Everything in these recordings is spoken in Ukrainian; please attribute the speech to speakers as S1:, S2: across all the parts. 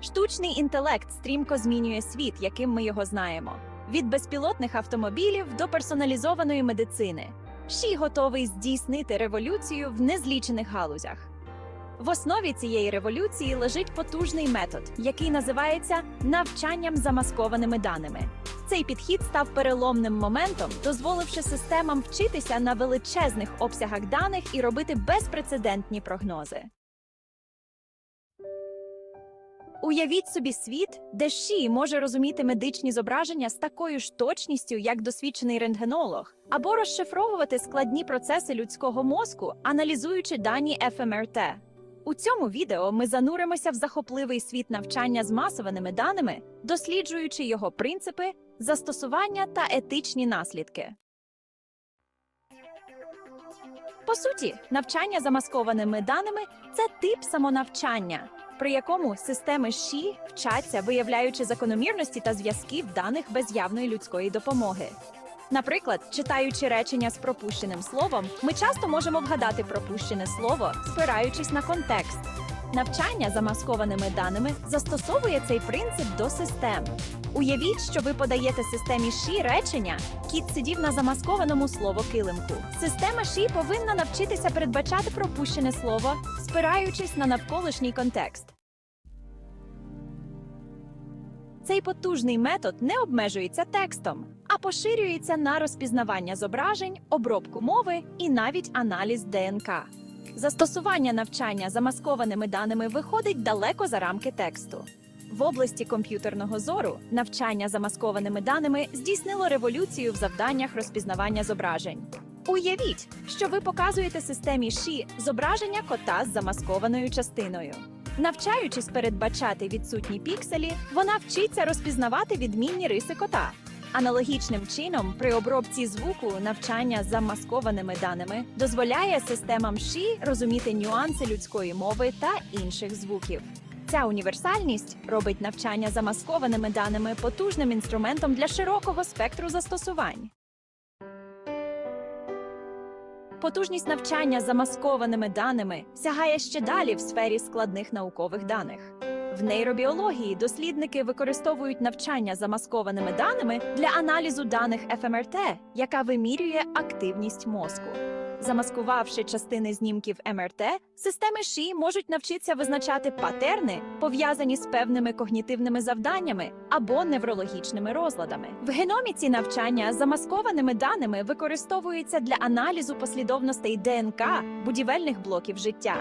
S1: Штучний інтелект стрімко змінює світ, яким ми його знаємо. Від безпілотних автомобілів до персоналізованої медицини. Ші готовий здійснити революцію в незлічених галузях. В основі цієї революції лежить потужний метод, який називається навчанням замаскованими даними. Цей підхід став переломним моментом, дозволивши системам вчитися на величезних обсягах даних і робити безпрецедентні прогнози. Уявіть собі світ, де ШІ може розуміти медичні зображення з такою ж точністю, як досвідчений рентгенолог, або розшифровувати складні процеси людського мозку, аналізуючи дані ФМРТ. У цьому відео ми зануримося в захопливий світ навчання з масованими даними, досліджуючи його принципи, застосування та етичні наслідки. По суті, навчання замаскованими даними це тип самонавчання, при якому системи ШІ вчаться, виявляючи закономірності та зв'язки даних без явної людської допомоги. Наприклад, читаючи речення з пропущеним словом, ми часто можемо вгадати пропущене слово, спираючись на контекст. Навчання замаскованими даними застосовує цей принцип до систем. Уявіть, що ви подаєте системі ШІ речення Кіт сидів на замаскованому слово-килимку. Система ШІ повинна навчитися передбачати пропущене слово, спираючись на навколишній контекст. Цей потужний метод не обмежується текстом, а поширюється на розпізнавання зображень, обробку мови і навіть аналіз ДНК. Застосування навчання замаскованими даними виходить далеко за рамки тексту. В області комп'ютерного зору навчання замаскованими даними здійснило революцію в завданнях розпізнавання зображень. Уявіть, що ви показуєте системі ШІ зображення кота з замаскованою частиною. Навчаючись передбачати відсутні пікселі, вона вчиться розпізнавати відмінні риси кота. Аналогічним чином, при обробці звуку навчання з замаскованими даними дозволяє системам ШІ розуміти нюанси людської мови та інших звуків. Ця універсальність робить навчання замаскованими даними потужним інструментом для широкого спектру застосувань. Потужність навчання замаскованими даними сягає ще далі в сфері складних наукових даних. В нейробіології дослідники використовують навчання замаскованими даними для аналізу даних ФМРТ, яка вимірює активність мозку. Замаскувавши частини знімків МРТ, системи ШІ можуть навчитися визначати патерни, пов'язані з певними когнітивними завданнями або неврологічними розладами. В геноміці навчання замаскованими даними використовується для аналізу послідовностей ДНК будівельних блоків життя.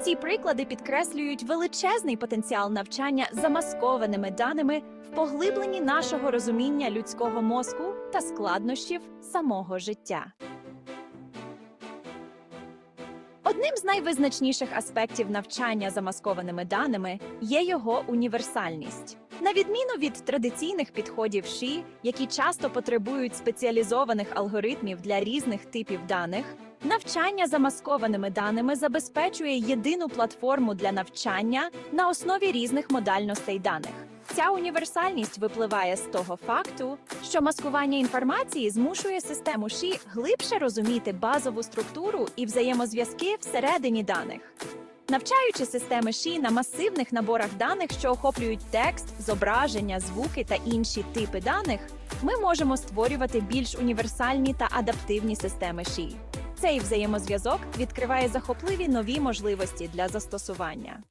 S1: Ці приклади підкреслюють величезний потенціал навчання замаскованими даними в поглибленні нашого розуміння людського мозку та складнощів самого життя. Одним з найвизначніших аспектів навчання замаскованими даними є його універсальність. На відміну від традиційних підходів ШІ, які часто потребують спеціалізованих алгоритмів для різних типів даних, навчання замаскованими даними забезпечує єдину платформу для навчання на основі різних модальностей даних. Ця універсальність випливає з того факту, що маскування інформації змушує систему ШІ глибше розуміти базову структуру і взаємозв'язки всередині даних. Навчаючи системи ШІ на масивних наборах даних, що охоплюють текст, зображення, звуки та інші типи даних, ми можемо створювати більш універсальні та адаптивні системи ШІ. Цей взаємозв'язок відкриває захопливі нові можливості для застосування.